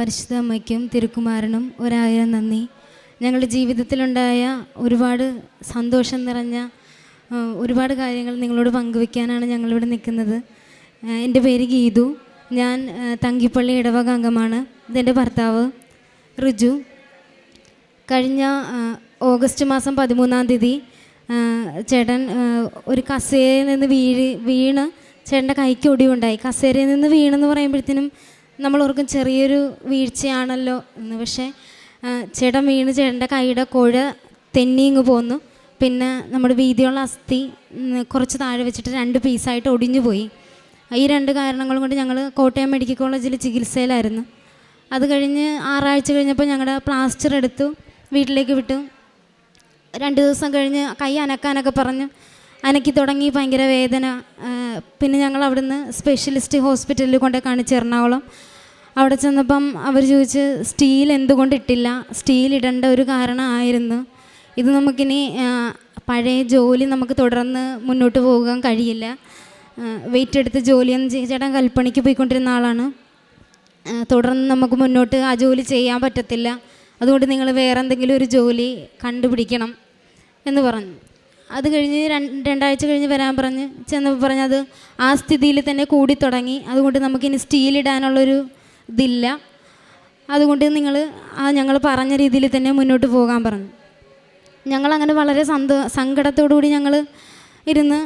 പരിശുദ്ധ അമ്മയ്ക്കും തിരുക്കുമാരനും ഒരായിരം നന്ദി. ഞങ്ങളുടെ ജീവിതത്തിലുണ്ടായ ഒരുപാട് സന്തോഷം നിറഞ്ഞ ഒരുപാട് കാര്യങ്ങൾ നിങ്ങളോട് പങ്കുവെക്കാനാണ് ഞങ്ങളിവിടെ നിൽക്കുന്നത്. എന്റെ പേര് ഗീതു. ഞാൻ തങ്കിപ്പള്ളി ഇടവക അംഗമാണ്. ഇതെന്റെ ഭർത്താവ് റിജു. കഴിഞ്ഞ ഓഗസ്റ്റ് മാസം പതിമൂന്നാം തീയതി ചേട്ടൻ ഒരു കസേരയിൽ നിന്ന് വീഴ് വീണ് ചേട്ടന്റെ കൈക്ക് ഒടിവുണ്ടായി. കസേരയിൽ നിന്ന് വീണെന്ന് പറയുമ്പോഴത്തേനും നമ്മൾ ഓർക്കും ചെറിയൊരു വീഴ്ചയാണല്ലോ എന്ന് പക്ഷേ ചേട്ടൻ വീണ് ചേട്ടന്റെ കൈയുടെ കോഴ തെന്നിങ്ങ് പോന്നു. പിന്നെ നമ്മുടെ വീതിയുള്ള അസ്ഥി കുറച്ച് താഴെ വെച്ചിട്ട് രണ്ട് പീസായിട്ട് ഒടിഞ്ഞു പോയി. ഈ രണ്ട് കാരണങ്ങൾ കൊണ്ട് ഞങ്ങൾ കോട്ടയം മെഡിക്കൽ കോളേജിൽ ചികിത്സയിലായിരുന്നു. അത് കഴിഞ്ഞ് ആറാഴ്ച കഴിഞ്ഞപ്പോൾ ഞങ്ങളുടെ പ്ലാസ്റ്റർ എടുത്തു വീട്ടിലേക്ക് വിട്ടു. രണ്ട് ദിവസം കഴിഞ്ഞ് കൈ അനക്കാനൊക്കെ പറഞ്ഞു അനക്കി തുടങ്ങി ഭയങ്കര വേദന. പിന്നെ ഞങ്ങൾ അവിടുന്ന് സ്പെഷ്യലിസ്റ്റ് ഹോസ്പിറ്റലിൽ കൊണ്ട് കാണിച്ച് എറണാകുളം. അവിടെ ചെന്നപ്പം അവർ ചോദിച്ച് സ്റ്റീൽ എന്തുകൊണ്ട് ഇട്ടില്ല? സ്റ്റീൽ ഇടേണ്ട ഒരു കാരണമായിരുന്നു. ഇത് നമുക്കിനി പഴയ ജോലി നമുക്ക് തുടർന്ന് മുന്നോട്ട് പോകാൻ കഴിയില്ല. വെയിറ്റ് എടുത്ത് ജോലിയൊന്നും ചേട്ടൻ കൽപ്പണിക്ക് പോയിക്കൊണ്ടിരുന്ന ആളാണ്. തുടർന്ന് നമുക്ക് മുന്നോട്ട് ആ ജോലി ചെയ്യാൻ പറ്റത്തില്ല. അതുകൊണ്ട് നിങ്ങൾ വേറെ എന്തെങ്കിലും ഒരു ജോലി കണ്ടുപിടിക്കണം എന്ന് പറഞ്ഞു. അത് കഴിഞ്ഞ് രണ്ട് രണ്ടാഴ്ച കഴിഞ്ഞ് വരാൻ പറഞ്ഞ് ചെന്നപ്പോൾ പറഞ്ഞത് ആ സ്ഥിതിയിൽ തന്നെ കൂടി തുടങ്ങി. അതുകൊണ്ട് നമുക്കിനി സ്റ്റീൽ ഇടാനുള്ളൊരു ഇതില്ല. അതുകൊണ്ട് നിങ്ങൾ ആ ഞങ്ങൾ പറഞ്ഞ രീതിയിൽ തന്നെ മുന്നോട്ട് പോകാൻ പറഞ്ഞു. ഞങ്ങളങ്ങനെ വളരെ സന്തോ സങ്കടത്തോടു കൂടി ഞങ്ങൾ ഇരുന്ന്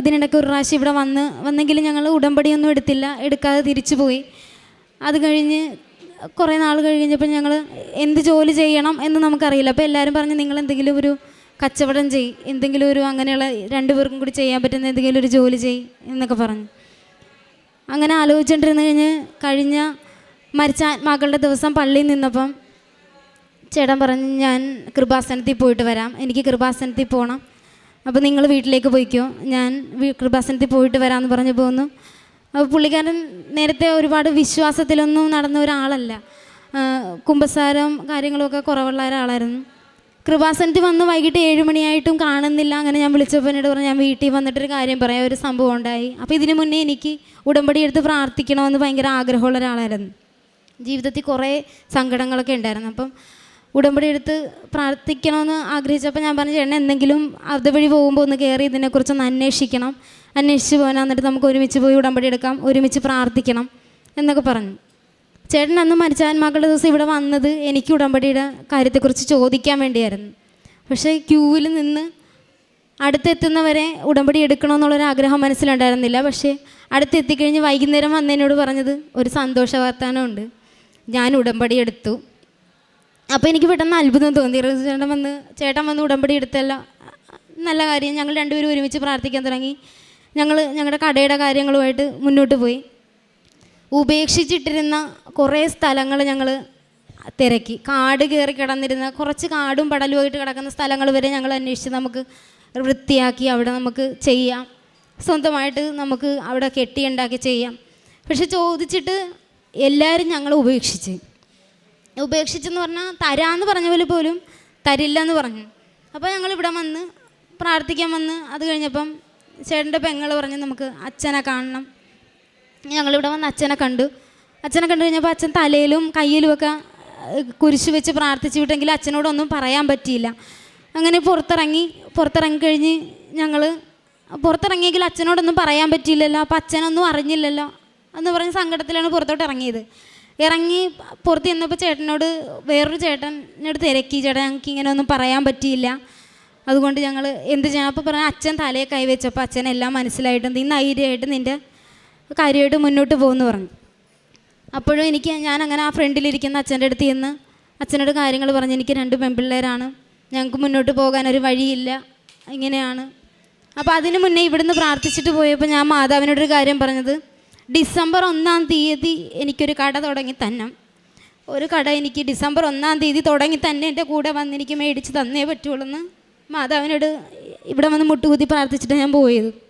ഇതിനിടയ്ക്ക് ഒരു പ്രാവശ്യം ഇവിടെ വന്ന് വന്നെങ്കിലും ഞങ്ങൾ ഉടമ്പടിയൊന്നും എടുത്തില്ല എടുക്കാതെ തിരിച്ചു പോയി. അത് കഴിഞ്ഞ് കുറേ നാൾ കഴിഞ്ഞപ്പോൾ ഞങ്ങൾ എന്ത് ജോലി ചെയ്യണം എന്ന് നമുക്കറിയില്ല. അപ്പോൾ എല്ലാവരും പറഞ്ഞ് നിങ്ങൾ എന്തെങ്കിലും ഒരു കച്ചവടം ചെയ് എന്തെങ്കിലും ഒരു അങ്ങനെയുള്ള രണ്ടുപേർക്കും കൂടി ചെയ്യാൻ പറ്റുന്ന എന്തെങ്കിലും ഒരു ജോലി ചെയ് എന്നൊക്കെ പറഞ്ഞു. അങ്ങനെ ആലോചിച്ചുകൊണ്ടിരുന്ന് കഴിഞ്ഞ് കഴിഞ്ഞ മരിച്ച ആത്മാക്കളുടെ ദിവസം പള്ളിയിൽ നിന്നപ്പം ചേട്ടൻ പറഞ്ഞു ഞാൻ കൃപാസനത്തിൽ പോയിട്ട് വരാം. എനിക്ക് കൃപാസനത്തിൽ പോകണം അപ്പോൾ നിങ്ങൾ വീട്ടിലേക്ക് പോയിക്കോ. ഞാൻ കൃപാസനത്തിൽ പോയിട്ട് വരാമെന്ന് പറഞ്ഞു പോകുന്നു അപ്പോൾ പുള്ളിക്കാരൻ നേരത്തെ ഒരുപാട് വിശ്വാസത്തിലൊന്നും നടന്ന ഒരാളല്ല. കുമ്പസാരം കാര്യങ്ങളൊക്കെ കുറവുള്ള ഒരാളായിരുന്നു. കൃപാസനത്തിൽ വന്ന് വൈകിട്ട് ഏഴ് മണിയായിട്ടും കാണുന്നില്ല. അങ്ങനെ ഞാൻ വിളിച്ചപ്പോൾ എന്നോട് പറഞ്ഞു ഞാൻ വീട്ടിൽ വന്നിട്ടൊരു കാര്യം പറയാം ഒരു സംഭവം ഉണ്ടായി. അപ്പോൾ ഇതിനു മുന്നേ എനിക്ക് ഉടമ്പടി എടുത്ത് പ്രാർത്ഥിക്കണമെന്ന് ഭയങ്കര ആഗ്രഹമുള്ള ഒരാളായിരുന്നു. ജീവിതത്തിൽ കുറേ സങ്കടങ്ങളൊക്കെ ഉണ്ടായിരുന്നു. അപ്പം ഉടമ്പടി എടുത്ത് പ്രാർത്ഥിക്കണമെന്ന് ആഗ്രഹിച്ചപ്പോൾ ഞാൻ പറഞ്ഞു ചേട്ടൻ എന്തെങ്കിലും അതുവഴി പോകുമ്പോൾ ഒന്ന് കയറി ഇതിനെക്കുറിച്ചൊന്ന് അന്വേഷിക്കണം. അന്വേഷിച്ച് പോകാൻ എന്നിട്ട് നമുക്ക് ഒരുമിച്ച് പോയി ഉടമ്പടി എടുക്കാം ഒരുമിച്ച് പ്രാർത്ഥിക്കണം എന്നൊക്കെ പറഞ്ഞു. ചേട്ടൻ അന്ന് മരിച്ചാന്മാക്കളുടെ ദിവസം ഇവിടെ വന്നത് എനിക്ക് ഉടമ്പടിയുടെ കാര്യത്തെക്കുറിച്ച് ചോദിക്കാൻ വേണ്ടിയായിരുന്നു. പക്ഷേ ക്യൂവിൽ നിന്ന് അടുത്തെത്തുന്നവരെ ഉടമ്പടി എടുക്കണമെന്നുള്ളൊരു ആഗ്രഹം മനസ്സിലുണ്ടായിരുന്നില്ല. പക്ഷേ അടുത്തെത്തിക്കഴിഞ്ഞ് വൈകുന്നേരം വന്നതിനോട് പറഞ്ഞത് ഒരു സന്തോഷ വാർത്താനമുണ്ട് ഞാൻ ഉടമ്പടി എടുത്തു. അപ്പോൾ എനിക്ക് പെട്ടെന്ന് അത്ഭുതം തോന്നി. ചേട്ടൻ വന്ന് ചേട്ടൻ വന്ന് ഉടമ്പടി എടുത്തല്ല നല്ല കാര്യം. ഞങ്ങൾ രണ്ടുപേരും ഒരുമിച്ച് പ്രാർത്ഥിക്കാൻ തുടങ്ങി. ഞങ്ങൾ ഞങ്ങളുടെ കടയുടെ കാര്യങ്ങളുമായിട്ട് മുന്നോട്ട് പോയി. ഉപേക്ഷിച്ചിട്ടിരുന്ന കുറേ സ്ഥലങ്ങൾ ഞങ്ങൾ തിരക്കി. കാട് കയറി കിടന്നിരുന്ന കുറച്ച് കാടും പടലുമായിട്ട് കിടക്കുന്ന സ്ഥലങ്ങൾ വരെ ഞങ്ങൾ അന്വേഷിച്ച് നമുക്ക് വൃത്തിയാക്കി അവിടെ നമുക്ക് ചെയ്യാം. സ്വന്തമായിട്ട് നമുക്ക് അവിടെ കെട്ടിയുണ്ടാക്കി ചെയ്യാം. പക്ഷെ ചോദിച്ചിട്ട് എല്ലാവരും ഞങ്ങൾ ഉപേക്ഷിച്ച്. ഉപേക്ഷിച്ചെന്ന് പറഞ്ഞാൽ തരാമെന്ന് പറഞ്ഞ പോലെ പോലും തരില്ല എന്ന് പറഞ്ഞു. അപ്പോൾ ഞങ്ങൾ ഇവിടെ വന്ന് പ്രാർത്ഥിക്കാൻ വന്ന് അത് കഴിഞ്ഞപ്പം ചേട്ടന്റെ പെങ്ങൾ പറഞ്ഞ് നമുക്ക് അച്ഛനെ കാണണം. ഞങ്ങളിവിടെ വന്ന് അച്ഛനെ കണ്ടു. അച്ഛനെ കണ്ടു കഴിഞ്ഞപ്പോൾ അച്ഛൻ തലയിലും കയ്യിലും ഒക്കെ ഏഹ്, കുരിശ് വെച്ച് പ്രാർത്ഥിച്ചു വിട്ടെങ്കിൽ അച്ഛനോടൊന്നും പറയാൻ പറ്റിയില്ല. അങ്ങനെ പുറത്തിറങ്ങി പുറത്തിറങ്ങി കഴിഞ്ഞ് ഞങ്ങൾ പുറത്തിറങ്ങിയെങ്കിൽ അച്ഛനോടൊന്നും പറയാൻ പറ്റിയില്ലല്ലോ അപ്പം അച്ഛനൊന്നും അറിഞ്ഞില്ലല്ലോ എന്ന് പറഞ്ഞ് സങ്കടത്തിലാണ് പുറത്തോട്ട് ഇറങ്ങിയത്. ഇറങ്ങി പുറത്ത് ചെന്നപ്പോൾ ചേട്ടനോട് വേറൊരു ചേട്ടനോട് തിരക്കി ചേട്ടൻ ഞങ്ങൾക്ക് ഇങ്ങനെ ഒന്നും പറയാൻ പറ്റിയില്ല. അതുകൊണ്ട് ഞങ്ങൾ എന്ത് ചെയ്യണം? അപ്പോൾ പറഞ്ഞാൽ അച്ഛൻ തലയെ കൈവച്ചപ്പോൾ അച്ഛൻ എല്ലാം മനസ്സിലായിട്ടുണ്ട്. നീ ധൈര്യമായിട്ട് നിന്റെ കാര്യമായിട്ട് മുന്നോട്ട് പോകുമെന്ന് പറഞ്ഞു. അപ്പോഴും എനിക്ക് ഞാൻ അങ്ങനെ ആ ഫ്രണ്ടിലിരിക്കുന്ന അച്ഛന്റെ അടുത്ത് ചെന്ന് അച്ഛനോട് കാര്യങ്ങൾ പറഞ്ഞ് എനിക്ക് രണ്ട് പെൺപിള്ളേരാണ്. ഞങ്ങൾക്ക് മുന്നോട്ട് പോകാൻ ഒരു വഴിയില്ല. ഇങ്ങനെയാണ്. അപ്പോൾ അതിന് മുന്നേ ഇവിടുന്ന് പ്രാർത്ഥിച്ചിട്ട് പോയപ്പോൾ ഞാൻ മാതാവിനോടൊരു കാര്യം പറഞ്ഞത്. ഡിസംബർ ഒന്നാം തീയതി എനിക്കൊരു കട തുടങ്ങി തന്നെ ഒരു കട എനിക്ക് ഡിസംബർ ഒന്നാം തീയതി തുടങ്ങി തന്നെ എന്റെ കൂടെ വന്ന് എനിക്ക് മേടിച്ച് തന്നേ പറ്റുള്ളൂ എന്ന് മാതാവിനോട് ഇവിടെ വന്ന് മുട്ടുകുത്തി പ്രാർത്ഥിച്ചിട്ട് ഞാൻ പോയത്.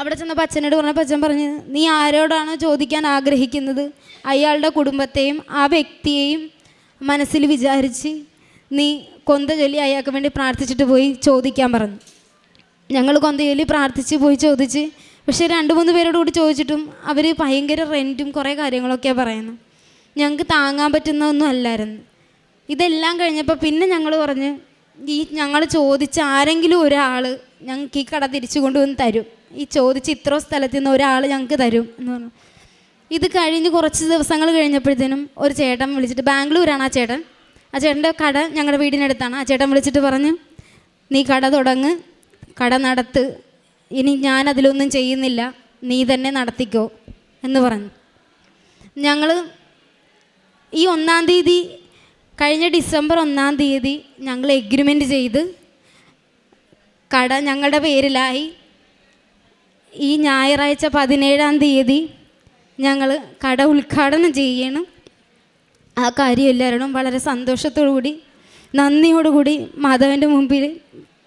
അവിടെ ചെന്നപ്പോൾ അച്ഛനോട് പറഞ്ഞപ്പോൾ അച്ഛൻ പറഞ്ഞ് നീ ആരോടാണ് ചോദിക്കാൻ ആഗ്രഹിക്കുന്നത്? അയാളുടെ കുടുംബത്തെയും ആ വ്യക്തിയെയും മനസ്സിൽ വിചാരിച്ച് നീ കൊന്ത ചൊല്ലി അയാൾക്ക് വേണ്ടി പ്രാർത്ഥിച്ചിട്ട് പോയി ചോദിക്കാൻ പറഞ്ഞു. ഞങ്ങൾ കൊന്ത ചൊല്ലി പ്രാർത്ഥിച്ച് പോയി ചോദിച്ച് പക്ഷേ രണ്ട് മൂന്ന് പേരോട് കൂടി ചോദിച്ചിട്ടും അവർ ഭയങ്കര റെന്റും കുറേ കാര്യങ്ങളൊക്കെയാണ് പറയുന്നത് ഞങ്ങൾക്ക് താങ്ങാൻ പറ്റുന്ന ഒന്നും അല്ലായിരുന്നു. ഇതെല്ലാം കഴിഞ്ഞപ്പോൾ പിന്നെ ഞങ്ങൾ പറഞ്ഞ് ഈ ഞങ്ങൾ ചോദിച്ച ആരെങ്കിലും ഒരാൾ ഞങ്ങൾക്ക് ഈ കട തിരിച്ചു കൊണ്ടുവന്ന് തരും. ഈ ചോദിച്ച് ഇത്ര സ്ഥലത്ത് നിന്ന് ഒരാൾ ഞങ്ങൾക്ക് തരും എന്ന് പറഞ്ഞു. ഇത് കഴിഞ്ഞ് കുറച്ച് ദിവസങ്ങൾ കഴിഞ്ഞപ്പോഴത്തേനും ഒരു ചേട്ടൻ വിളിച്ചിട്ട് ബാംഗ്ലൂരാണ് ആ ചേട്ടൻ. ആ ചേട്ടന്റെ കട ഞങ്ങളുടെ വീടിനടുത്താണ്. ആ ചേട്ടൻ വിളിച്ചിട്ട് പറഞ്ഞ് നീ കട തുടങ്ങ് കട നടത്ത്. ഇനി ഞാൻ അതിലൊന്നും ചെയ്യുന്നില്ല. നീ തന്നെ നടത്തിക്കോ എന്ന് പറഞ്ഞു. ഞങ്ങൾ ഈ ഒന്നാം തീയതി കഴിഞ്ഞ ഡിസംബർ ഒന്നാം തീയതി ഞങ്ങൾ എഗ്രിമെന്റ് ചെയ്ത് കട ഞങ്ങളുടെ പേരിലായി. ഈ ഞായറാഴ്ച പതിനേഴാം തീയതി ഞങ്ങൾ കട ഉദ്ഘാടനം ചെയ്യണം. ആ കാര്യം എല്ലാവരോടും വളരെ സന്തോഷത്തോടു കൂടി നന്ദിയോടുകൂടി മാധവന്റെ മുമ്പിൽ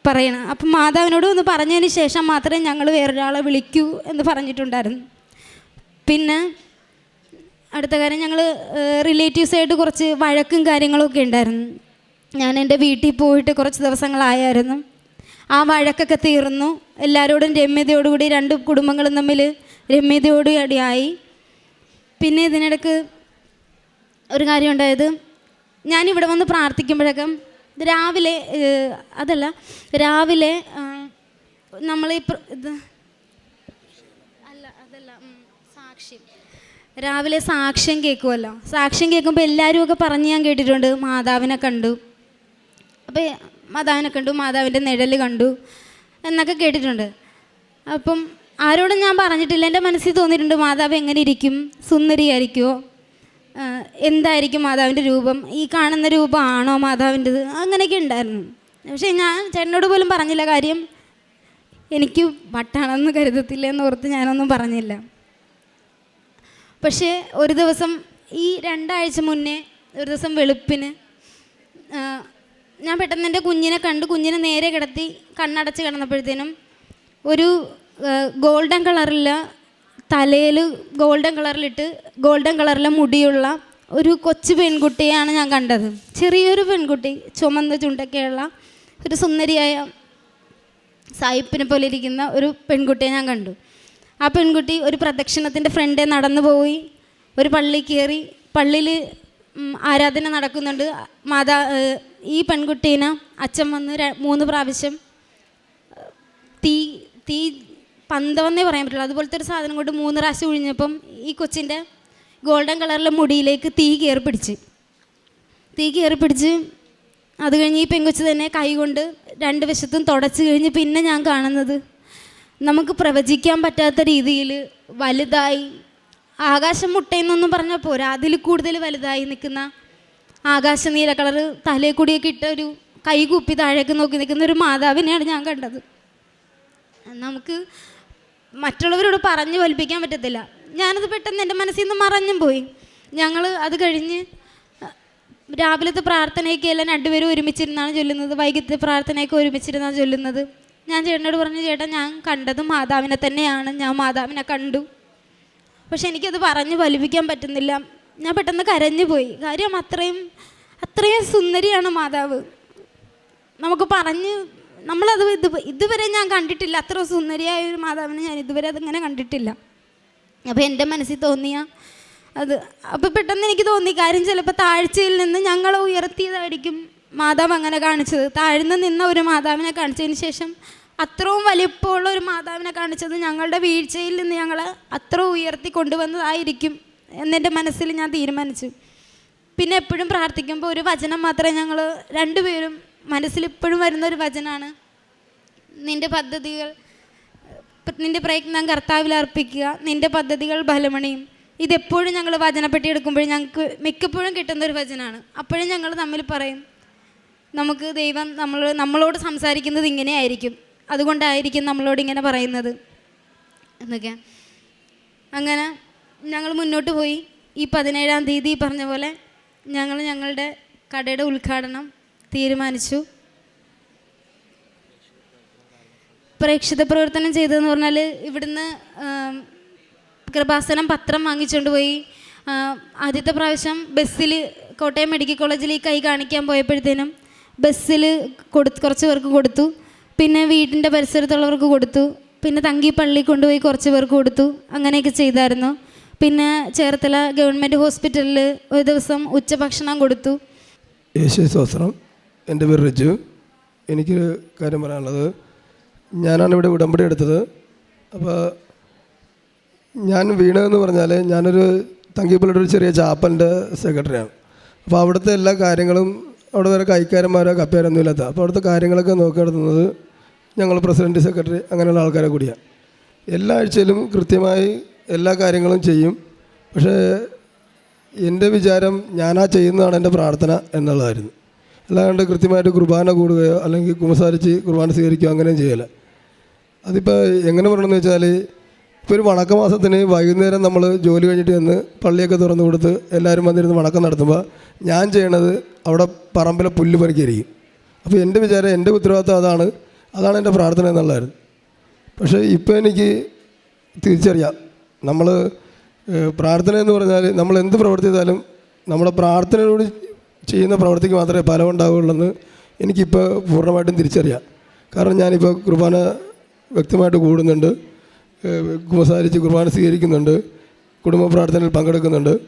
പറയണം. അപ്പം മാധവനോട് ഒന്ന് പറഞ്ഞതിന് ശേഷം മാത്രമേ ഞങ്ങൾ വേറൊരാളെ വിളിക്കൂ എന്ന് പറഞ്ഞിട്ടുണ്ടായിരുന്നു. പിന്നെ അടുത്ത കാര്യം ഞങ്ങൾ റിലേറ്റീവ്സായിട്ട് കുറച്ച് വഴക്കും കാര്യങ്ങളൊക്കെ ഉണ്ടായിരുന്നു. ഞാൻ എന്റെ വീട്ടിൽ പോയിട്ട് കുറച്ച് ദിവസങ്ങളായായിരുന്നു. ആ വഴക്കൊക്കെ തീർന്നു. എല്ലാവരോടും രമ്യതയോടുകൂടി രണ്ട് കുടുംബങ്ങളും തമ്മിൽ രമ്യതയോടുകൂടിയായി. പിന്നെ ഇതിനിടക്ക് ഒരു കാര്യം ഉണ്ടായത്. ഞാനിവിടെ വന്ന് പ്രാർത്ഥിക്കുമ്പോഴൊക്കെ രാവിലെ അതല്ല രാവിലെ നമ്മൾ ഈ അല്ല അതല്ല സാക്ഷി സാക്ഷ്യം. രാവിലെ സാക്ഷ്യം കേൾക്കുമല്ലോ സാക്ഷ്യം കേൾക്കുമ്പോൾ എല്ലാവരും ഒക്കെ പറഞ്ഞ് ഞാൻ കേട്ടിട്ടുണ്ട്. മാതാവിനെ കണ്ടു. അപ്പോൾ മാതാവിനെ കണ്ടു മാതാവിന്റെ നിഴൽ കണ്ടു എന്നൊക്കെ കേട്ടിട്ടുണ്ട്. അപ്പം ആരോടും ഞാൻ പറഞ്ഞിട്ടില്ല. എന്റെ മനസ്സിൽ തോന്നിയിട്ടുണ്ട് മാതാവ് എങ്ങനെ ഇരിക്കും? സുന്ദരിയായിരിക്കുമോ എന്തായിരിക്കും മാതാവിന്റെ രൂപം? ഈ കാണുന്ന രൂപമാണോ മാതാവിന്റെത്? അങ്ങനെയൊക്കെ ഉണ്ടായിരുന്നു. പക്ഷേ ഞാൻ ചേട്ടനോട് പോലും പറഞ്ഞില്ല കാര്യം. എനിക്ക് വട്ടാണെന്ന് കരുതത്തില്ല എന്ന് ഓർത്ത് ഞാനൊന്നും പറഞ്ഞില്ല. പക്ഷേ ഒരു ദിവസം ഈ രണ്ടാഴ്ച മുന്നേ ഒരു ദിവസം വെളുപ്പിന് ഞാൻ പെട്ടെന്ന് എന്റെ കുഞ്ഞിനെ കണ്ട്. കുഞ്ഞിനെ നേരെ കിടത്തി കണ്ണടച്ച് കിടന്നപ്പോഴത്തേനും ഒരു ഗോൾഡൻ കളറിൽ തലയിൽ ഗോൾഡൻ കളറിലിട്ട് ഗോൾഡൻ കളറിലെ മുടിയുള്ള ഒരു കൊച്ചു പെൺകുട്ടിയാണ് ഞാൻ കണ്ടത്. ചെറിയൊരു പെൺകുട്ടി ചുമന്ന ചുണ്ടൊക്കെയുള്ള ഒരു സുന്ദരിയായ സായിപ്പിനെ പോലെ ഇരിക്കുന്ന ഒരു പെൺകുട്ടിയെ ഞാൻ കണ്ടു. ആ പെൺകുട്ടി ഒരു പ്രദക്ഷിണത്തിന്റെ ഫ്രണ്ടേ നടന്നു പോയി ഒരു പള്ളി കയറി പള്ളിയിൽ ആരാധന നടക്കുന്നുണ്ട്. മാതാ ഈ പെൺകുട്ടീനെ അച്ഛൻ വന്ന് മൂന്ന് പ്രാവശ്യം തീ തീ പന്തവെന്നേ പറയാൻ പറ്റില്ല അതുപോലത്തെ ഒരു സാധനം കൊണ്ട് മൂന്ന് പ്രാവശ്യം ഒഴിഞ്ഞപ്പം ഈ കൊച്ചിന്റെ ഗോൾഡൻ കളറിലെ മുടിയിലേക്ക് തീ കയറി പിടിച്ച്. തീ കയറി പിടിച്ച് അത് കഴിഞ്ഞ് ഈ പെങ്കൊച്ച് തന്നെ കൈകൊണ്ട് രണ്ട് വശത്തും തുടച്ച് കഴിഞ്ഞ് പിന്നെ ഞാൻ കാണുന്നത് നമുക്ക് പ്രവചിക്കാൻ പറ്റാത്ത രീതിയിൽ വലുതായി ആകാശം മുട്ടയെന്നൊന്നും പറഞ്ഞാൽ പോരാ. അതിൽ കൂടുതൽ വലുതായി നിൽക്കുന്ന ആകാശ നീല കളർ തലയിൽ കൂടിയൊക്കെ ഇട്ട ഒരു കൈ കുപ്പി താഴേക്ക് നോക്കി നിൽക്കുന്ന ഒരു മാതാവിനെയാണ് ഞാൻ കണ്ടത്. നമുക്ക് മറ്റുള്ളവരോട് പറഞ്ഞു ഫലിപ്പിക്കാൻ പറ്റത്തില്ല. ഞാനത് പെട്ടെന്ന് എന്റെ മനസ്സിൽ നിന്ന് മറഞ്ഞും പോയി. ഞങ്ങൾ അത് കഴിഞ്ഞ് രാവിലത്തെ പ്രാർത്ഥനയൊക്കെ എല്ലാം രണ്ടുപേരും ഒരുമിച്ചിരുന്നാണ് ചൊല്ലുന്നത്. വൈകിട്ട് പ്രാർത്ഥനയൊക്കെ ഒരുമിച്ചിരുന്നാണ് ചൊല്ലുന്നത്. ഞാൻ ചേട്ടനോട് പറഞ്ഞു ചേട്ടാ ഞാൻ കണ്ടത് മാതാവിനെ തന്നെയാണ്. ഞാൻ മാതാവിനെ കണ്ടു. പക്ഷെ എനിക്കത് പറഞ്ഞ് ഫലിപ്പിക്കാൻ പറ്റുന്നില്ല. ഞാൻ പെട്ടെന്ന് കരഞ്ഞു പോയി. കാര്യം അത്രയും അത്രയും സുന്ദരിയാണ് മാതാവ്. നമുക്ക് പറഞ്ഞ് നമ്മളത് ഇത് ഇതുവരെ ഞാൻ കണ്ടിട്ടില്ല. അത്ര സുന്ദരിയായ ഒരു മാതാവിനെ ഞാൻ ഇതുവരെ അതിങ്ങനെ കണ്ടിട്ടില്ല. അപ്പോൾ എന്റെ മനസ്സിൽ തോന്നിയ അത് അപ്പോൾ പെട്ടെന്ന് എനിക്ക് തോന്നി കാര്യം ചിലപ്പോൾ താഴ്ചയിൽ നിന്ന് ഞങ്ങളെ ഉയർത്തിയതായിരിക്കും മാതാവ് അങ്ങനെ കാണിച്ചത്. താഴ്ന്നു നിന്ന ഒരു മാതാവിനെ കാണിച്ചതിന് ശേഷം അത്രയും വലിപ്പമുള്ള ഒരു മാതാവിനെ കാണിച്ചത് ഞങ്ങളുടെ വീഴ്ചയിൽ നിന്ന് ഞങ്ങൾ അത്ര ഉയർത്തി കൊണ്ടുവന്നതായിരിക്കും എന്നെന്റെ മനസ്സിൽ ഞാൻ തീരുമാനിച്ചു. പിന്നെ എപ്പോഴും പ്രാർത്ഥിക്കുമ്പോൾ ഒരു വചനം മാത്രമേ ഞങ്ങൾ രണ്ടുപേരും മനസ്സിൽ ഇപ്പോഴും വരുന്ന ഒരു വചനമാണ് നിന്റെ പദ്ധതികൾ നിന്റെ പ്രയത്നം കർത്താവിൽ അർപ്പിക്കുക നിന്റെ പദ്ധതികൾ ഫലമണിയും ഇതെപ്പോഴും ഞങ്ങൾ വചനപ്പെട്ടി എടുക്കുമ്പോൾ ഞങ്ങൾക്ക് മിക്കപ്പോഴും കിട്ടുന്ന ഒരു വചനമാണ് അപ്പോഴും ഞങ്ങൾ തമ്മിൽ പറയും നമുക്ക് ദൈവം നമ്മൾ നമ്മളോട് സംസാരിക്കുന്നത് ഇങ്ങനെയായിരിക്കും. അതുകൊണ്ടായിരിക്കും നമ്മളോട് ഇങ്ങനെ പറയുന്നത്. എന്നൊക്കെ അങ്ങനെ ഞങ്ങൾ മുന്നോട്ട് പോയി. ഈ പതിനേഴാം തീയതി പറഞ്ഞ പോലെ ഞങ്ങൾ ഞങ്ങളുടെ കടയുടെ ഉദ്ഘാടനം തീരുമാനിച്ചു. പ്രേക്ഷിത പ്രവർത്തനം ചെയ്തതെന്ന് പറഞ്ഞാൽ ഇവിടുന്ന് കൃപാസനം പത്രം വാങ്ങിച്ചുകൊണ്ട് പോയി. ആദ്യത്തെ പ്രാവശ്യം ബസ്സിൽ കോട്ടയം മെഡിക്കൽ കോളേജിൽ ഈ കൈ കാണിക്കാൻ പോയപ്പോഴത്തേനും ബസ്സിൽ കൊടു കുറച്ച് പേർക്ക് കൊടുത്തു. പിന്നെ വീടിന്റെ പരിസരത്തുള്ളവർക്ക് കൊടുത്തു. പിന്നെ തങ്കി പള്ളി കൊണ്ടുപോയി കുറച്ച് പേർക്ക് കൊടുത്തു. അങ്ങനെയൊക്കെ ചെയ്തായിരുന്നു. പിന്നെ ചേർത്തല ഗവൺമെന്റ് ഹോസ്പിറ്റലിൽ ഒരു ദിവസം ഉച്ചഭക്ഷണം കൊടുത്തു. യേശു സ്വസ്ത്രം എന്റെ പേര് റിജു. എനിക്കൊരു കാര്യം പറയാനുള്ളത്. ഞാനാണ് ഇവിടെ ഉടമ്പടി എടുത്തത്. അപ്പോൾ ഞാൻ വീണതെന്ന് പറഞ്ഞാൽ ഞാനൊരു തങ്കിപ്പള്ളിയുടെ ഒരു ചെറിയ ചാപ്പലിന്റെ സെക്രട്ടറിയാണ്. അപ്പോൾ അവിടുത്തെ എല്ലാ കാര്യങ്ങളും അവിടെ വരെ കൈക്കാരന്മാരോ കപ്പയാരൊന്നും ഇല്ലാത്ത അപ്പോൾ അവിടുത്തെ കാര്യങ്ങളൊക്കെ നോക്കി നടത്തുന്നത് ഞങ്ങൾ പ്രസിഡന്റ് സെക്രട്ടറി അങ്ങനെയുള്ള ആൾക്കാരെ കൂടിയാണ് എല്ലാ ആഴ്ചയിലും കൃത്യമായി എല്ലാ കാര്യങ്ങളും ചെയ്യും. പക്ഷേ എന്റെ വിചാരം ഞാനാ ചെയ്യുന്നതാണ് എന്റെ പ്രാർത്ഥന എന്നുള്ളതായിരുന്നു. അല്ലാണ്ട് കൃത്യമായിട്ട് കുർബാന കൂടുകയോ അല്ലെങ്കിൽ കുമ്പസാരിച്ച് കുർബാന സ്വീകരിക്കുകയോ അങ്ങനെയും ചെയ്യല അതിപ്പോൾ എങ്ങനെ പറയണമെന്ന് വെച്ചാൽ ഇപ്പോൾ ഒരു വണക്കമാസത്തിന് വൈകുന്നേരം നമ്മൾ ജോലി കഴിഞ്ഞിട്ട് ചെന്ന് പള്ളിയൊക്കെ തുറന്നു കൊടുത്ത് എല്ലാവരും വന്നിരുന്ന് വണക്കം നടത്തുമ്പോൾ ഞാൻ ചെയ്യണത് അവിടെ പറമ്പിലെ പുല്ല് പറിക്കായിരിക്കും. അപ്പോൾ എന്റെ വിചാരം എന്റെ ഉത്തരവാദിത്വം അതാണ് അതാണ് എന്റെ പ്രാർത്ഥന എന്നുള്ളതായിരുന്നു. പക്ഷേ ഇപ്പോൾ എനിക്ക് തിരിച്ചറിയാം. നമ്മൾ പ്രാർത്ഥന എന്ന് പറഞ്ഞാൽ നമ്മൾ എന്ത് പ്രവർത്തിച്ചാലും നമ്മുടെ പ്രാർത്ഥനയോട് ചെയ്യുന്ന പ്രവൃത്തിക്ക് മാത്രമേ ഫലം ഉണ്ടാവുകയുള്ളൂ എന്ന് എനിക്കിപ്പോൾ പൂർണമായിട്ടും തിരിച്ചറിയാം. കാരണം ഞാനിപ്പോൾ കുർബാന വ്യക്തമായിട്ട് കൂടുന്നുണ്ട്. കുമ്പസാരിച്ച് കുർബാന സ്വീകരിക്കുന്നുണ്ട്. കുടുംബ പ്രാർത്ഥനയിൽ പങ്കെടുക്കുന്നുണ്ട്.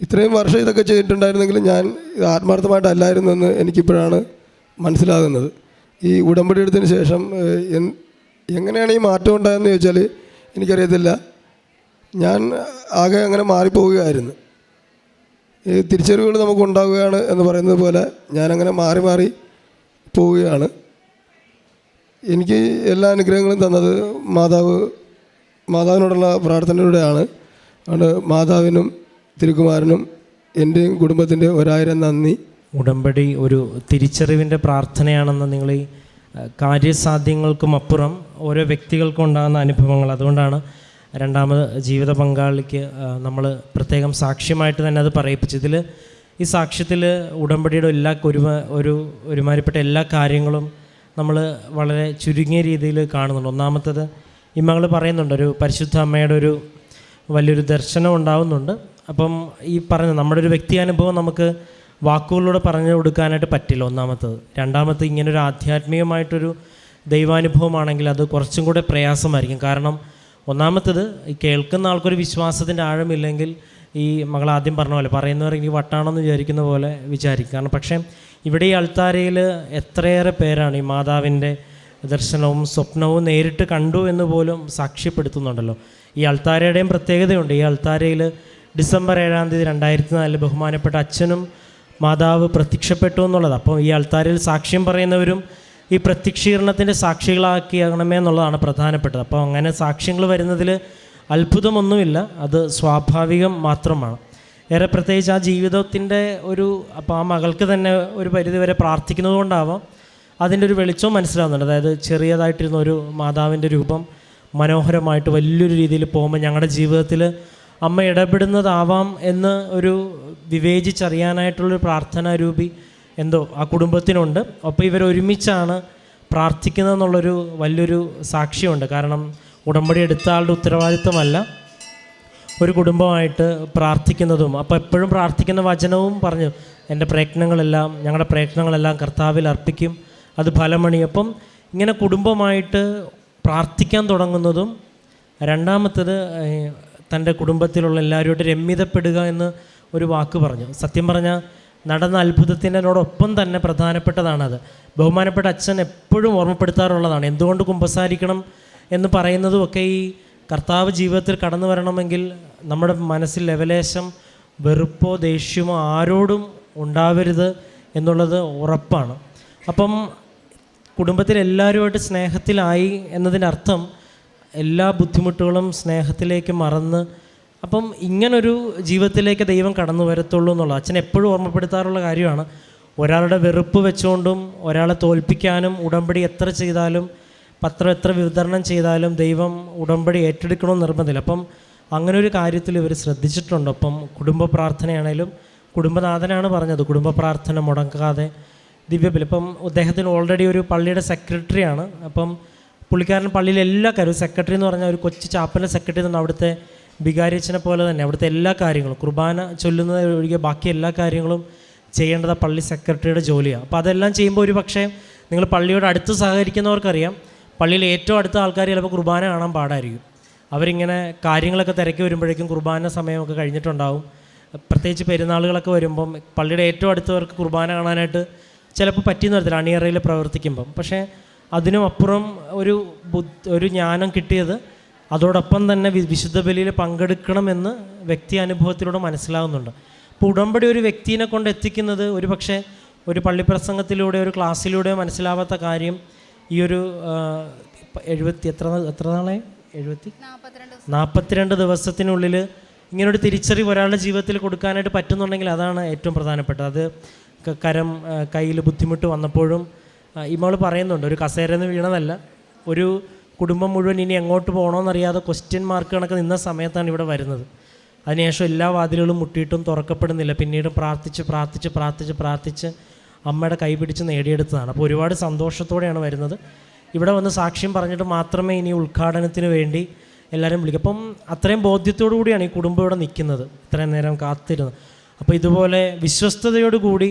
ഇത്രയും വർഷം ഇതൊക്കെ ചെയ്തിട്ടുണ്ടായിരുന്നെങ്കിലും ഞാൻ ഇത് ആത്മാർത്ഥമായിട്ടല്ലായിരുന്നു എന്ന് എനിക്കിപ്പോഴാണ് മനസ്സിലാകുന്നത്. ഈ ഉടമ്പടി എടുത്തതിന് ശേഷം എങ്ങനെയാണ് ഈ മാറ്റം ഉണ്ടായതെന്ന് ചോദിച്ചാൽ എനിക്കറിയത്തില്ല. ഞാൻ ആകെ അങ്ങനെ മാറിപ്പോവുകയായിരുന്നു. ഈ തിരിച്ചറിവുകൾ നമുക്ക് ഉണ്ടാവുകയാണ് എന്ന് പറയുന്നത് പോലെ ഞാനങ്ങനെ മാറി മാറി പോവുകയാണ്. എനിക്ക് എല്ലാ അനുഗ്രഹങ്ങളും തന്നത് മാതാവ് മാതാവിനോടുള്ള പ്രാർത്ഥനയിലൂടെയാണ്. അതുകൊണ്ട് മാതാവിനും തിരുക്കുമാരനും എന്റെയും കുടുംബത്തിന്റെ ഒരായിരം നന്ദി. ഉടമ്പടി ഒരു തിരിച്ചറിവിന്റെ പ്രാർത്ഥനയാണെന്ന് നിങ്ങൾ ഈ കാര്യസാധ്യങ്ങൾക്കും അപ്പുറം ഓരോ വ്യക്തികൾക്കും ഉണ്ടാകുന്ന അനുഭവങ്ങൾ. അതുകൊണ്ടാണ് രണ്ടാമത് ജീവിത പങ്കാളിക്ക് നമ്മൾ പ്രത്യേകം സാക്ഷ്യമായിട്ട് തന്നെ അത് പറയിപ്പിച്ചു ഇതിൽ ഈ സാക്ഷ്യത്തിൽ ഉടമ്പടിയുടെ എല്ലാ ഒരു ഒരു ഒരുമാതിരിപ്പെട്ട എല്ലാ കാര്യങ്ങളും നമ്മൾ വളരെ ചുരുങ്ങിയ രീതിയിൽ കാണുന്നുണ്ട്. ഒന്നാമത്തത് ഈ മകൾ പറയുന്നുണ്ട് ഒരു പരിശുദ്ധ അമ്മയുടെ ഒരു വലിയൊരു ദർശനം ഉണ്ടാവുന്നുണ്ട്. അപ്പം ഈ പറഞ്ഞ നമ്മുടെ ഒരു വ്യക്തി അനുഭവം നമുക്ക് വാക്കുകളിലൂടെ പറഞ്ഞു കൊടുക്കാനായിട്ട് പറ്റില്ല ഒന്നാമത്തത്. രണ്ടാമത്തെ ഇങ്ങനെ ഒരു ആധ്യാത്മികമായിട്ടൊരു ദൈവാനുഭവമാണെങ്കിൽ അത് കുറച്ചും കൂടെ പ്രയാസമായിരിക്കും. കാരണം ഒന്നാമത്തത് ഈ കേൾക്കുന്ന ആൾക്കൊരു വിശ്വാസത്തിന്റെ ആഴമില്ലെങ്കിൽ ഈ മകൾ ആദ്യം പറഞ്ഞ പോലെ പറയുന്നവർ ഇനി വട്ടാണെന്ന് വിചാരിക്കുന്ന പോലെ വിചാരിക്കും. കാരണം പക്ഷേ ഇവിടെ ഈ അൾത്താരയിൽ എത്രയേറെ പേരാണ് ഈ മാതാവിന്റെ ദർശനവും സ്വപ്നവും നേരിട്ട് കണ്ടു എന്ന് പോലും സാക്ഷ്യപ്പെടുത്തുന്നുണ്ടല്ലോ. ഈ അൾത്താരയുടെയും പ്രത്യേകതയുണ്ട്. ഈ അൾത്താരയിൽ ഡിസംബർ ഏഴാം തീയതി രണ്ടായിരത്തി നാലിൽ ബഹുമാനപ്പെട്ട അച്ഛനും മാതാവ് പ്രത്യക്ഷപ്പെട്ടു എന്നുള്ളത്. അപ്പോൾ ഈ ആൾത്താരിൽ സാക്ഷ്യം പറയുന്നവരും ഈ പ്രത്യക്ഷീകരണത്തിന്റെ സാക്ഷികളാക്കിയാകണമേ എന്നുള്ളതാണ് പ്രധാനപ്പെട്ടത്. അപ്പോൾ അങ്ങനെ സാക്ഷ്യങ്ങൾ വരുന്നതിൽ അത്ഭുതമൊന്നുമില്ല. അത് സ്വാഭാവികം മാത്രമാണ്. ഏറെ പ്രത്യേകിച്ച് ആ ജീവിതത്തിന്റെ ഒരു അപ്പോൾ ആ മകൾക്ക് തന്നെ ഒരു പരിധിവരെ പ്രാർത്ഥിക്കുന്നത് കൊണ്ടാവാം. അതിന്റെ ഒരു വെളിച്ചവും മനസ്സിലാവുന്നുണ്ട്. അതായത് ചെറിയതായിട്ടിരുന്ന ഒരു മാതാവിന്റെ രൂപം മനോഹരമായിട്ട് വലിയൊരു രീതിയിൽ പോകുമ്പോൾ ഞങ്ങളുടെ ജീവിതത്തിൽ അമ്മ ഇടപെടുന്നതാവാം എന്ന് ഒരു വിവേചിച്ചറിയാനായിട്ടുള്ളൊരു പ്രാർത്ഥനാ രൂപി എന്തോ ആ കുടുംബത്തിനുണ്ട്. അപ്പോൾ ഇവർ ഒരുമിച്ചാണ് പ്രാർത്ഥിക്കുന്നതെന്നുള്ളൊരു വലിയൊരു സാക്ഷ്യമുണ്ട് കാരണം ഉടമ്പടി എടുത്ത ആളുടെ ഉത്തരവാദിത്വമല്ല. ഒരു കുടുംബമായിട്ട് പ്രാർത്ഥിക്കുന്നതും അപ്പോൾ എപ്പോഴും പ്രാർത്ഥിക്കുന്ന വചനവും പറഞ്ഞു എന്റെ പ്രയത്നങ്ങളെല്ലാം ഞങ്ങളുടെ പ്രയത്നങ്ങളെല്ലാം കർത്താവിൽ അർപ്പിക്കും. അത് ഫലമണി. അപ്പം ഇങ്ങനെ കുടുംബമായിട്ട് പ്രാർത്ഥിക്കാൻ തുടങ്ങുന്നതും രണ്ടാമത്തത് തന്റെ കുടുംബത്തിലുള്ള എല്ലാവരുമായിട്ട് രമ്യതപ്പെടുക എന്ന് ഒരു വാക്ക് പറഞ്ഞു. സത്യം പറഞ്ഞാൽ നടന്ന അത്ഭുതത്തിനോടൊപ്പം തന്നെ പ്രധാനപ്പെട്ടതാണത്. ബഹുമാനപ്പെട്ട അച്ഛൻ എപ്പോഴും ഓർമ്മപ്പെടുത്താറുള്ളതാണ്. എന്തുകൊണ്ട് കുമ്പസാരിക്കണം എന്ന് പറയുന്നതുമൊക്കെ ഈ കർത്താവ് ജീവിതത്തിൽ കടന്നു വരണമെങ്കിൽ നമ്മുടെ മനസ്സിൽ ലെവലേശം വെറുപ്പോ ദേഷ്യമോ ആരോടും ഉണ്ടാവരുത് എന്നുള്ളത് ഉറപ്പാണ്. അപ്പം കുടുംബത്തിലെല്ലാവരുമായിട്ട് സ്നേഹത്തിലായി എന്നതിന്റെ അർത്ഥം എല്ലാ ബുദ്ധിമുട്ടുകളും സ്നേഹത്തിലേക്ക് മറന്ന് അപ്പം ഇങ്ങനൊരു ജീവിതത്തിലേക്ക് ദൈവം കടന്നു വരത്തുള്ളൂ എന്നുള്ളത് അച്ഛൻ എപ്പോഴും ഓർമ്മപ്പെടുത്താറുള്ള കാര്യമാണ്. ഒരാളുടെ വെറുപ്പ് വെച്ചുകൊണ്ടും ഒരാളെ തോൽപ്പിക്കാനും ഉടമ്പടി എത്ര ചെയ്താലും പത്രം എത്ര വിതരണം ചെയ്താലും ദൈവം ഉടമ്പടി ഏറ്റെടുക്കണമെന്ന് നിർബന്ധമില്ല. അപ്പം അങ്ങനെ ഒരു കാര്യത്തിൽ ഇവർ ശ്രദ്ധിച്ചിട്ടുണ്ട്. അപ്പം കുടുംബ പ്രാർത്ഥനയാണേലും കുടുംബനാഥനാണ് പറഞ്ഞത്. കുടുംബ പ്രാർത്ഥന മുടങ്ങാതെ ദിവ്യബലി. ഇപ്പം അദ്ദേഹത്തിന് ഓൾറെഡി ഒരു പള്ളിയുടെ സെക്രട്ടറിയാണ് അപ്പം പുള്ളിക്കാരൻ പള്ളിയിലെ എല്ലാ കാര്യവും സെക്രട്ടറി എന്ന് പറഞ്ഞാൽ ഒരു കൊച്ചു ചാപ്പലിന്റെ സെക്രട്ടറി എന്ന് അവിടുത്തെ വികാരിയച്ഛനെ പോലെ തന്നെ അവിടുത്തെ എല്ലാ കാര്യങ്ങളും കുർബാന ചൊല്ലുന്നത് ഒഴികെ ബാക്കി എല്ലാ കാര്യങ്ങളും ചെയ്യേണ്ടത് പള്ളി സെക്രട്ടറിയുടെ ജോലിയാണ് അപ്പോൾ അതെല്ലാം ചെയ്യുമ്പോൾ ഒരു പക്ഷേ നിങ്ങൾ പള്ളിയോട് അടുത്ത് സഹകരിക്കുന്നവർക്കറിയാം പള്ളിയിൽ ഏറ്റവും അടുത്ത ആൾക്കാർ ചിലപ്പോൾ കുർബാന കാണാൻ പാടായിരിക്കും. അവരിങ്ങനെ കാര്യങ്ങളൊക്കെ തിരക്കി വരുമ്പോഴേക്കും കുർബാന സമയമൊക്കെ കഴിഞ്ഞിട്ടുണ്ടാവും. പ്രത്യേകിച്ച് പെരുന്നാളുകളൊക്കെ വരുമ്പം പള്ളിയുടെ ഏറ്റവും അടുത്തവർക്ക് കുർബാന കാണാനായിട്ട് ചിലപ്പോൾ പറ്റിയെന്ന് വരത്തില്ല അണിയറയിൽ പ്രവർത്തിക്കുമ്പം. പക്ഷേ അതിനും അപ്പുറം ഒരു ബുദ്ധി ഒരു ജ്ഞാനം കിട്ടിയത് അതോടൊപ്പം തന്നെ വിശുദ്ധ ബലിയിൽ പങ്കെടുക്കണമെന്ന് വ്യക്തി അനുഭവത്തിലൂടെ മനസ്സിലാകുന്നുണ്ട് അപ്പോൾ ഉടമ്പടി ഒരു വ്യക്തിനെ കൊണ്ട് എത്തിക്കുന്നത് ഒരു പക്ഷേ ഒരു പള്ളിപ്രസംഗത്തിലൂടെ ഒരു ക്ലാസ്സിലൂടെ മനസ്സിലാവാത്ത കാര്യം ഈ ഒരു എഴുപത്തി എത്ര എത്ര നാളെ എഴുപത്തി? നാൽപ്പത്തിരണ്ട് ദിവസത്തിനുള്ളിൽ ഇങ്ങനൊരു തിരിച്ചറിവ് ഒരാളുടെ ജീവിതത്തിൽ കൊടുക്കാനായിട്ട് പറ്റുന്നുണ്ടെങ്കിൽ അതാണ് ഏറ്റവും പ്രധാനപ്പെട്ടത്. അത് കരം കയ്യിൽ ബുദ്ധിമുട്ട് വന്നപ്പോഴും ആ, ഈ മോൾ പറയുന്നുണ്ട് ഒരു കസേരന്ന് വീണതല്ല. ഒരു കുടുംബം മുഴുവൻ ഇനി എങ്ങോട്ട് പോകണമെന്നറിയാതെ ക്വസ്റ്റ്യൻ മാർക്ക് കണക്ക് നിന്ന സമയത്താണ് ഇവിടെ വരുന്നത്. അതിനുശേഷം എല്ലാ വാതിലുകളും മുട്ടിയിട്ടും തുറക്കപ്പെടുന്നില്ല. പിന്നീട് പ്രാർത്ഥിച്ച് പ്രാർത്ഥിച്ച് പ്രാർത്ഥിച്ച് പ്രാർത്ഥിച്ച് അമ്മയുടെ കൈ പിടിച്ച് നേടിയെടുത്തതാണ്. അപ്പോൾ ഒരുപാട് സന്തോഷത്തോടെയാണ് വരുന്നത്. ഇവിടെ വന്ന് സാക്ഷ്യം പറഞ്ഞിട്ട് മാത്രമേ ഇനി ഉദ്ഘാടനത്തിന് വേണ്ടി എല്ലാവരും വിളിക്കും അപ്പം അത്രയും ബോധ്യത്തോടു കൂടിയാണ് ഈ കുടുംബം ഇവിടെ നിൽക്കുന്നത്. ഇത്രയും നേരം കാത്തിരുന്നത്. അപ്പോൾ ഇതുപോലെ വിശ്വസ്തയോടുകൂടി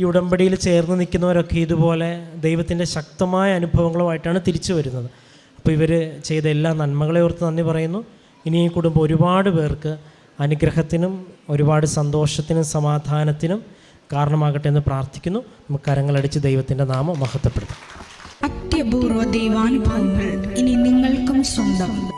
ഈ ഉടമ്പടിയിൽ ചേർന്ന് നിൽക്കുന്നവരൊക്കെ ഇതുപോലെ ദൈവത്തിന്റെ ശക്തമായ അനുഭവങ്ങളുമായിട്ടാണ് തിരിച്ചു വരുന്നത്. അപ്പോൾ ഇവർ ചെയ്ത എല്ലാ നന്മകളെ ഓർത്ത് നന്ദി പറയുന്നു. ഇനി ഈ കുടുംബം ഒരുപാട് പേർക്ക് അനുഗ്രഹത്തിനും ഒരുപാട് സന്തോഷത്തിനും സമാധാനത്തിനും കാരണമാകട്ടെ എന്ന് പ്രാർത്ഥിക്കുന്നു. നമുക്ക് കരങ്ങളടിച്ച് ദൈവത്തിന്റെ നാമം മഹത്വപ്പെടുത്തും. അത്യപൂർവ ദൈവാനുഭവങ്ങൾ ഇനി നിങ്ങൾക്കും സ്വന്തം.